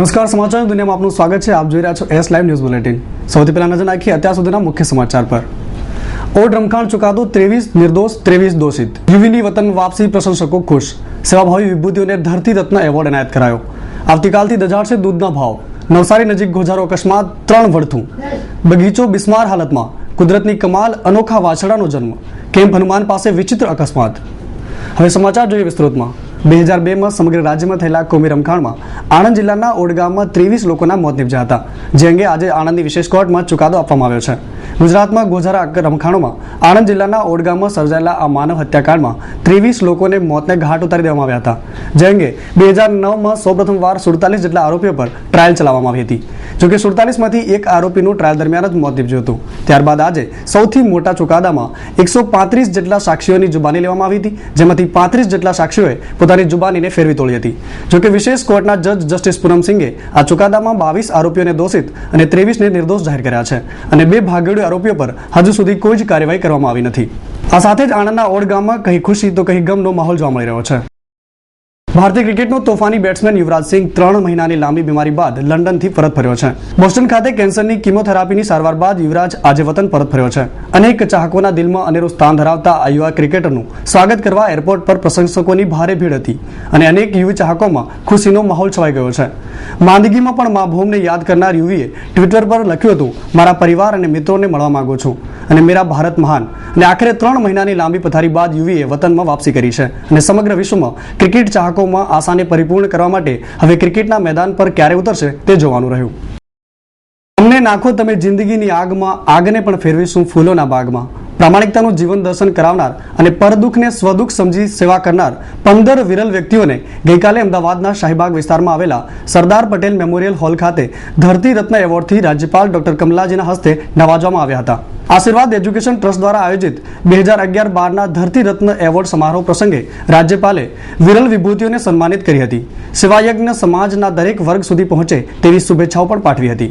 નમસ્કાર, સમાચાર દુનિયામાં આપનું સ્વાગત છે. આપ જોઈ રહ્યા છો એસ લાઈવ ન્યૂઝ બુલેટિન સૌથી પહેલા નજર નાખીએ અત્યાર સુધીના મુખ્ય સમાચાર પર. ઓડ રમખાણ ચુકાદો ત્રેવીસ નિર્દોષ, ત્રેવીસ દોષિત. યુવીની વતન વાપસી પ્રશંસકો ખુશ. સેવાભાવી વિભૂતિઓને ધરતી રત્ન એવોર્ડ એનાયત કરાયો. આવતીકાલથી દજાડશે દૂધના ભાવ. નવસારી નજીક ગોઝારો અકસ્માત, ત્રણ વર્થું બગીચો બિસ્માર હાલતમાં. કુદરતની કમાલ, અનોખા વાછડાનો જન્મ. કેમ્પ હનુમાન પાસે વિચિત્ર અકસ્માત. હવે સમાચાર જોઈએ વિસ્તૃતમાં. બે હજાર બેમાં સમગ્ર રાજ્યમાં થયેલા કોમી રમખાણમાં આણંદ જિલ્લાના ઓડગામમાં ત્રેવીસ લોકોના મોત નિપજ્યા હતા. જે અંગે આજે આણંદની વિશેષ કોર્ટમાં ચુકાદો આપવામાં આવ્યો છે. ગુજરાતમાં ગોઝારા રમખાણોમાં આણંદ જિલ્લાના ઓડગામમાં સર્જાયેલા આ માનવ હત્યાકાંડમાં ત્રેવીસ લોકોને મોતને ઘાટ ઉતારી દેવામાં આવ્યા હતા. જે અંગે બે હજાર નવમાં સૌપ્રથમ વાર સુડતાલીસ જેટલા આરોપીઓ પર ટ્રાયલ ચલાવવામાં આવી હતી. જોકે સુડતાલીસમાંથી એક આરોપીનું ટ્રાયલ દરમિયાન જ મોત નીપજ્યું હતું. ત્યારબાદ આજે સૌથી મોટા ચુકાદામાં એકસો પાંત્રીસ જેટલા સાક્ષીઓની જુબાની લેવામાં આવી હતી, જેમાંથી પાંત્રીસ જેટલા સાક્ષીઓએ પોતાની જુબાનીને ફેરવી તોડી હતી. જોકે વિશેષ કોર્ટના જજ જસ્ટિસ પૂનમસિંઘે આ ચુકાદામાં બાવીસ આરોપીઓને દોષિત અને ત્રેવીસને નિર્દોષ જાહેર કર્યા છે અને બે ભાગેડુ આરોપીઓ પર હજુ સુધી કોઈ જ કાર્યવાહી કરવામાં આવી નથી. આ સાથે જ આણંદના ઓડ ગામમાં કહી ખુશી તો કહી ગમનો માહોલ જોવા મળી રહ્યો છે. ભારતીય ક્રિકેટનો તોફાની બેટ્સમેન યુવરાજ સિંહ ત્રણ મહિનાની લાંબી બીમારી બાદ લંડનથી પરત ફર્યો છે. બોસ્ટન ખાતે કેન્સરની કિમોથેરાપીની સારવાર બાદ યુવરાજ આજે વતન પરત ફર્યો છે. અનેક ચાહકોના દિલમાં અનેરું સ્થાન ધરાવતા આ યુવા ક્રિકેટરનું સ્વાગત કરવા એરપોર્ટ પર પ્રશંસકોની ભારે ભીડ હતી અને અનેક યુવી ચાહકોમાં ખુશીનો માહોલ છવાઈ ગયો છે. માંદગીમાં પણ મા ભૂમને યાદ કરનાર યુવીએ ટ્વિટર પર લખ્યું હતું, મારા પરિવાર અને મિત્રોને મળવા માંગુ છું અને મેરા ભારત મહાન. અને આખરે ત્રણ મહિનાની લાંબી પથારી બાદ યુવીએ વતનમાં વાપસી કરી છે. અને સમગ્ર વિશ્વમાં ક્રિકેટ ચાહકોમાં આશાને પરિપૂર્ણ કરવા માટે હવે ક્રિકેટના મેદાન પર ક્યારે ઉતરશે તે જોવાનું રહ્યું. અમને નાખો તમે જિંદગીની આગમાં, આગને પણ ફેરવીશું ફૂલોના બાગમાં. પ્રામાણિકતાનું જીવન દર્શન કરાવનાર અને પરદુઃખને સ્વદુઃખ સમજી સેવા કરનાર પંદર વિરલ વ્યક્તિઓને ગઈકાલે અમદાવાદના શાહીબાગ વિસ્તારમાં આવેલા સરદાર પટેલ મેમોરિયલ હોલ ખાતે ધરતી રત્ન એવોર્ડથી રાજ્યપાલ ડોક્ટર કમલાજીના હસ્તે નવાજવામાં આવ્યા હતા. આશીર્વાદ એજ્યુકેશન ટ્રસ્ટ દ્વારા આયોજિત બે હજાર અગિયાર બારના ધરતી રત્ન એવોર્ડ સમારોહ પ્રસંગે રાજ્યપાલે વિરલ વિભૂતિઓને સન્માનિત કરી હતી. સેવાયજ્ઞ સમાજના દરેક વર્ગ સુધી પહોંચે તેવી શુભેચ્છાઓ પણ પાઠવી હતી.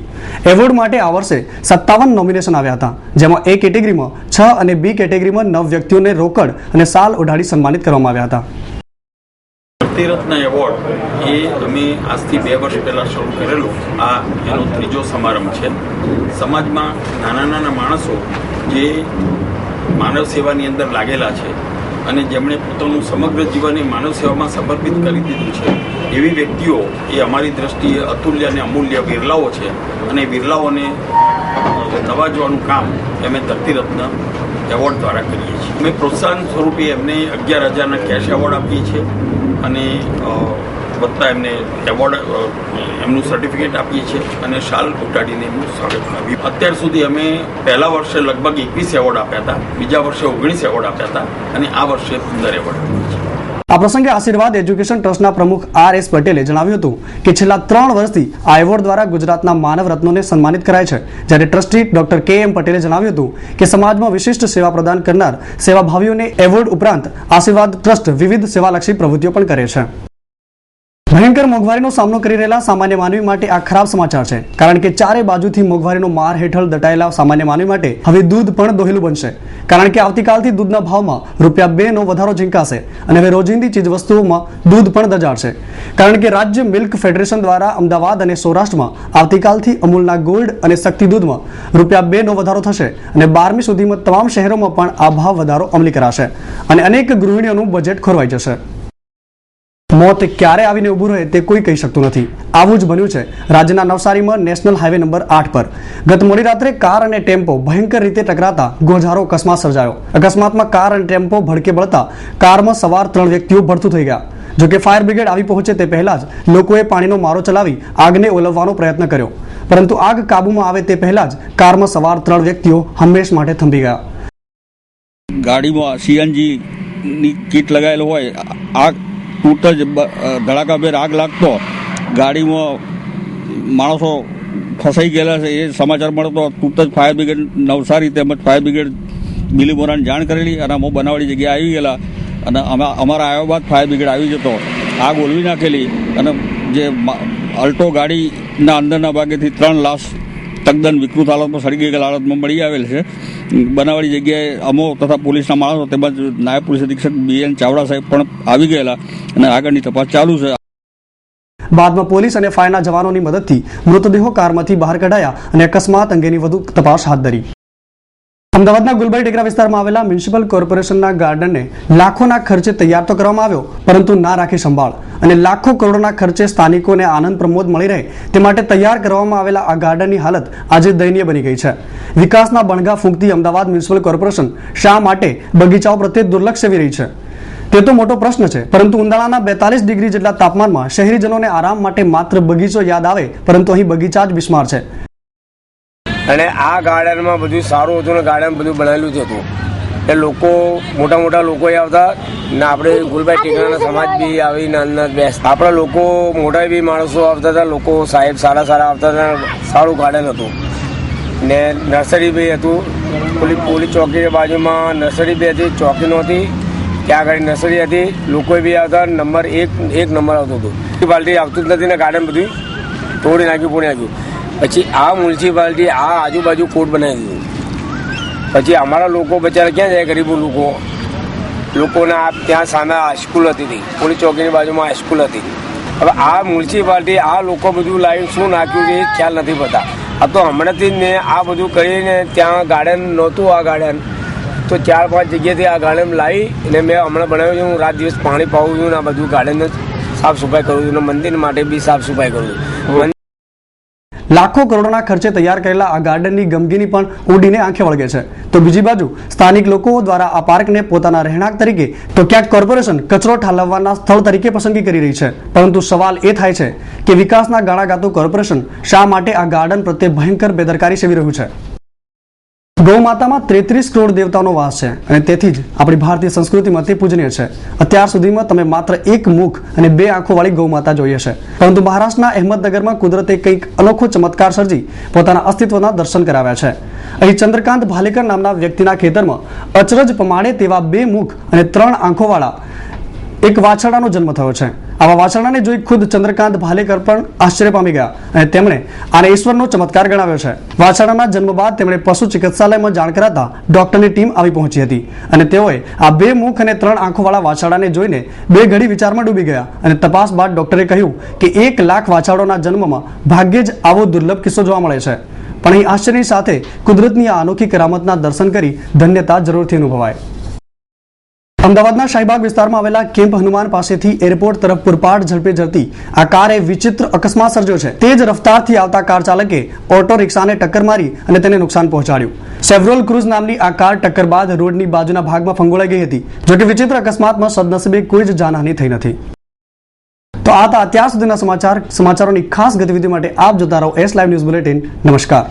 એવોર્ડ માટે આ વર્ષે સત્તાવન નોમિનેશન આવ્યા હતા, જેમાં એ કેટેગરીમાં છ અને બી કેટેગરીમાં નવ વ્યક્તિઓને રોકડ અને સાલ ઓઢાડી સન્માનિત કરવામાં આવ્યા હતા. ભક્તિરત્ન એવોર્ડ એ અમે આજથી બે વર્ષ પહેલાં શરૂ કરેલું. આ એનો ત્રીજો સમારંભ છે. સમાજમાં નાના નાના માણસો જે માનવ સેવાની અંદર લાગેલા છે અને જેમણે પોતાનું સમગ્ર જીવન એ માનવ સેવામાં સમર્પિત કરી દીધું છે, એવી વ્યક્તિઓ એ અમારી દ્રષ્ટિએ અતુલ્ય અને અમૂલ્ય વિરલાઓ છે. અને વિરલાઓને નવાજવાનું કામ અમે ધરતીરત્ન એવોર્ડ દ્વારા કરીએ છીએ. અમે પ્રોત્સાહન સ્વરૂપે એમને અગિયાર હજારના કેશ એવોર્ડ આપીએ છીએ અને વધતા એમને એવોર્ડ એમનું સર્ટિફિકેટ આપીએ છીએ અને શાલ ઉટાડીને એમનું સ્વાગત કરાવ્યું અત્યાર સુધી અમે પહેલા વર્ષે લગભગ એકવીસ એવોર્ડ આપ્યા હતા, બીજા વર્ષે ઓગણીસ એવોર્ડ આપ્યા હતા અને આ વર્ષે પંદર એવોર્ડ આપીએ છીએ. આ પ્રસંગે આશીર્વાદ એજ્યુકેશન ટ્રસ્ટના પ્રમુખ આર એસ પટેલે જણાવ્યું હતું કે છેલ્લા ત્રણ વર્ષથી આ એવોર્ડ દ્વારા ગુજરાતના માનવ રત્નોને સન્માનિત કરાય છે. જ્યારે ટ્રસ્ટી ડોક્ટર કે એમ પટેલે જણાવ્યું હતું કે સમાજમાં વિશિષ્ટ સેવા પ્રદાન કરનાર સેવાભાવીઓને એવોર્ડ ઉપરાંત આશીર્વાદ ટ્રસ્ટ વિવિધ સેવાલક્ષી પ્રવૃત્તિઓ પણ કરે છે. ભયંકર મોંઘવારીનો સામનો કરી રહેલા સામાન્ય માનવી માટે આ ખરાબ સમાચાર છે. કારણ કે ચારે બાજુથી મોંઘવારીનો માર હેઠળ દટાયેલા સામાન્ય માનવી માટે હવે દૂધ પણ દોહેલું બનશે. કારણ કે આવતીકાલથી દૂધના ભાવમાં રૂપિયા બે નો વધારો ઝીંકાશે અને હવે રોજિંદી ચીજવસ્તુઓમાં દૂધ પણ દજાડશે કારણ કે રાજ્ય મિલ્ક ફેડરેશન દ્વારા અમદાવાદ અને સૌરાષ્ટ્રમાં આવતીકાલથી અમૂલના ગોલ્ડ અને શક્તિ દૂધમાં રૂપિયા બે નો વધારો થશે અને બારમી સુધીમાં તમામ શહેરોમાં પણ આ ભાવ વધારો અમલી કરાશે અને અનેક ગૃહિણીઓનું બજેટ ખોરવાઈ જશે. મોત ક્યારે આવીને ઊભું રહે તે કોઈ કહી શકતું નથી. આવું જ બન્યું છે રાજ્યના નવસારીમાં નેશનલ હાઈવે નંબર આઠ પર. ગત મોડી રાત્રે કાર અને ટેમ્પો ભયંકર રીતે ટકરાતા ગોઝારો અકસ્માત સર્જાયો. અકસ્માતમાં કાર અને ટેમ્પો ભડકે બળતા કારમાં સવાર ત્રણ વ્યક્તિઓ ભડથું થઈ ગયા. જોકે ફાયર બ્રિગેડ આવી પહોંચે તે પહેલા જ લોકોએ પાણીનો મારો ચલાવી આગને ઓલવવાનો પ્રયત્ન કર્યો. પરંતુ આગ કાબૂમાં આવે તે પહેલા જ કારમાં સવાર ત્રણ વ્યક્તિઓ હંમેશ માટે થંભી ગયા. ગાડીમાં સીએનજી ની કીટ લગાવેલ હોય આગ તૂટ જ ધડાકાભેર આગ લાગતો, ગાડીમાં માણસો ફસાઈ ગયેલા છે, એ સમાચાર મળતો તૂટ જ ફાયર બ્રિગેડ નવસારી તેમજ ફાયર બ્રિગેડ બિલીમોરાને જાણ કરેલી અને અમો બનાવડી જગ્યાએ આવી ગયેલા અને અમે, અમારા આવ્યા બાદ ફાયર બ્રિગેડ આવી જતો, આગ ઓલવી નાખેલી અને જે અલ્ટો ગાડીના અંદરના ભાગેથી ત્રણ લાશ તદ્દન વિકૃત હાલતમાં સળગી ગયેલા હાલતમાં મળી આવેલ છે. બનાવવાળી જગ્યાએ અમો તથા પોલીસના માણસો તેમજ નાયબ પોલીસ અધિક્ષક બી એન ચાવડા સાહેબ પણ આવી ગયેલા અને આગળની તપાસ ચાલુ છે. બાદમાં પોલીસ અને ફાયરના જવાનોની મદદથી મૃતદેહો કારમાંથી બહાર કઢાયા અને અકસ્માત અંગેની વધુ તપાસ હાથ ધરી. અમદાવાદના ગુલબર્ગ ટેકરા વિસ્તારમાં આવેલા મ્યુનિસિપલ કોર્પોરેશનના ગાર્ડનને લાખોના ખર્ચે તૈયાર તો કરવામાં આવ્યો, પરંતુ ના રાખી સંભાળ. અને લાખો કરોડોના ખર્ચે સ્થાનિકોને આનંદ પ્રમોદ મળી રહે તે માટે તૈયાર કરવામાં આવેલા આ ગાર્ડનની હાલત આજે દયનીય બની ગઈ છે. વિકાસના બણગા ફૂંકતી અમદાવાદ મ્યુનિસિપલ કોર્પોરેશન શા માટે બગીચાઓ પ્રત્યે દુર્લક્ષ સેવી રહી છે? તે તો મોટો પ્રશ્ન છે, પરંતુ ઉનાળાના બેતાલીસ ડિગ્રી જેટલા તાપમાનમાં શહેરીજનોને આરામ માટે માત્ર બગીચો યાદ આવે, પરંતુ અહીં બગીચા જ બિસ્માર છે. અને આ ગાર્ડનમાં બધું સારું હતું ને ગાર્ડન બધું બનાવેલું જ હતું. એ લોકો મોટા મોટા લોકો આવતા ને આપણે ગુલભાઈ ટેકરાના સમાજ બી આવી નાના બેસ આપણા લોકો મોટા બી માણસો આવતા હતા લોકો સાહેબ સારા સારા આવતા હતા સારું ગાર્ડન હતું. ને નર્સરી બી હતું. પોલીસ પોલીસ ચોકીની બાજુમાં નર્સરી બી હતી ચોકી નહોતી. ત્યાં આગળ નર્સરી હતી. લોકો બી આવતા નંબર એક એક નંબર આવતો હતો. મ્યુનિસિપાલિટી આવતું જ નથી ને ગાર્ડન બધું તોડી નાખ્યું પૂરી નાખ્યું. પછી આ મ્યુનિસિપાલિટી, આ આજુબાજુ કોર્ટ બનાવી દીધું. પછી અમારા લોકો બચારા ક્યાં જાય ગરીબો લોકો? લોકોના આ ત્યાં સામે હાઈસ્કૂલ હતી પોલીસ ચોકીની બાજુમાં હાઈસ્કૂલ હતી. હવે આ મ્યુનિસિપાલિટી, આ લોકો બધું લાઈન શું નાખ્યું છે એ ખ્યાલ નથી પડતા. આ તો હમણાંથી જ મેં આ બધું કરીને ત્યાં ગાર્ડન નહોતું આ ગાર્ડન. તો ચાર પાંચ જગ્યાએથી આ ગાર્ડન લાવી અને મેં હમણાં બનાવ્યું છે, હું રાત દિવસ પાણી પાવું છું ને આ બધું ગાર્ડન સાફ સફાઈ કરું છું અને મંદિર માટે બી સાફ સફાઈ કરું છું. લાખો કરોડોના ખર્ચે તૈયાર કરેલા આ ગાર્ડનની ગમગીની પણ ઉડીને આંખે વળગે છે. તો બીજી બાજુ, સ્થાનિક લોકો દ્વારા આ પાર્કને પોતાના રહેણાંક તરીકે, તો ક્યાંક કોર્પોરેશન કચરો ઠાલવવાના સ્થળ તરીકે પસંદગી કરી રહી છે. પરંતુ સવાલ એ થાય છે કે વિકાસના ગાળા ગાતું કોર્પોરેશન શા માટે આ ગાર્ડન પ્રત્યે ભયંકર બેદરકારી સેવી રહ્યું છે? ગૌ માતામાં તેત્રીસ કરોડ દેવતાનો વાસ છે અને તેથી જ આપણી ભારતીય સંસ્કૃતિમાં તે પૂજનીય છે. અત્યાર સુધીમાં તમે માત્ર એક મુખ અને બે આંખો વાળી ગૌ જોઈએ છે પરંતુ મહારાષ્ટ્રના અહેમદનગરમાં કુદરતે કંઈક અનોખો ચમત્કાર સર્જી પોતાના અસ્તિત્વના દર્શન કરાવ્યા છે. અહીં ચંદ્રકાંત ભાલેકર નામના વ્યક્તિના ખેતરમાં અચરજ પમાડે તેવા બે મુખ અને ત્રણ આંખોવાળા એક વાછરડાનો જન્મ થયો છે. આવા વાસણાને જોઈ ખુદ ચંદ્રકાંત ભાલેકર પણ આશ્ચર્ય પામી ગયા અને તેમણે આને ઈશ્વરનો ચમત્કાર ગણાવ્યો છે. વાસણાના જન્મ બાદ તેમણે પશુ ચિકિત્સાલયમાં જાણ કરાતા ડોક્ટરની ટીમ આવી પહોંચી હતી અને તેઓએ આ બે મુખ અને ત્રણ આંખોવાળા વાછાડાને જોઈને બે ઘડી વિચારમાં ડૂબી ગયા અને તપાસ બાદ ડોક્ટરે કહ્યું કે એક લાખ વાછાડોના જન્મમાં ભાગ્યે જ આવો દુર્લભ કિસ્સો જોવા મળે છે. પણ અહીં આશ્ચર્યની સાથે કુદરતની આ અનોખી કરામતના દર્શન કરી ધન્યતા જરૂરથી અનુભવાય. અમદાવાદના શાહીબાગ વિસ્તારમાં આવેલા કેમ્પ હનુમાન પાસેથી એરપોર્ટ તરફ પૂરપાટ ઝડપે જતી આ કારે વિચિત્ર અકસ્માત સર્જ્યો છે. તેજ રફતારથી આવતા કાર ચાલકે ઓટો રિક્ષાને ટક્કર મારી અને તેને નુકસાન પહોંચાડ્યું. સેવરોલ ક્રુઝ નામની આ કાર ટક્કર બાદ રોડની બાજુના ભાગમાં ફંગોળાઈ ગઈ હતી જોકે વિચિત્ર અકસ્માતમાં સદનસીબે કોઈ જ જાનહાની થઈ નથી. તો આ અત્યાર સુધીના સમાચાર, સમાચારોની ખાસ ગતિવિધિ માટે આપ જોતા રહો એસ લાઈવ ન્યૂઝ બુલેટિન નમસ્કાર.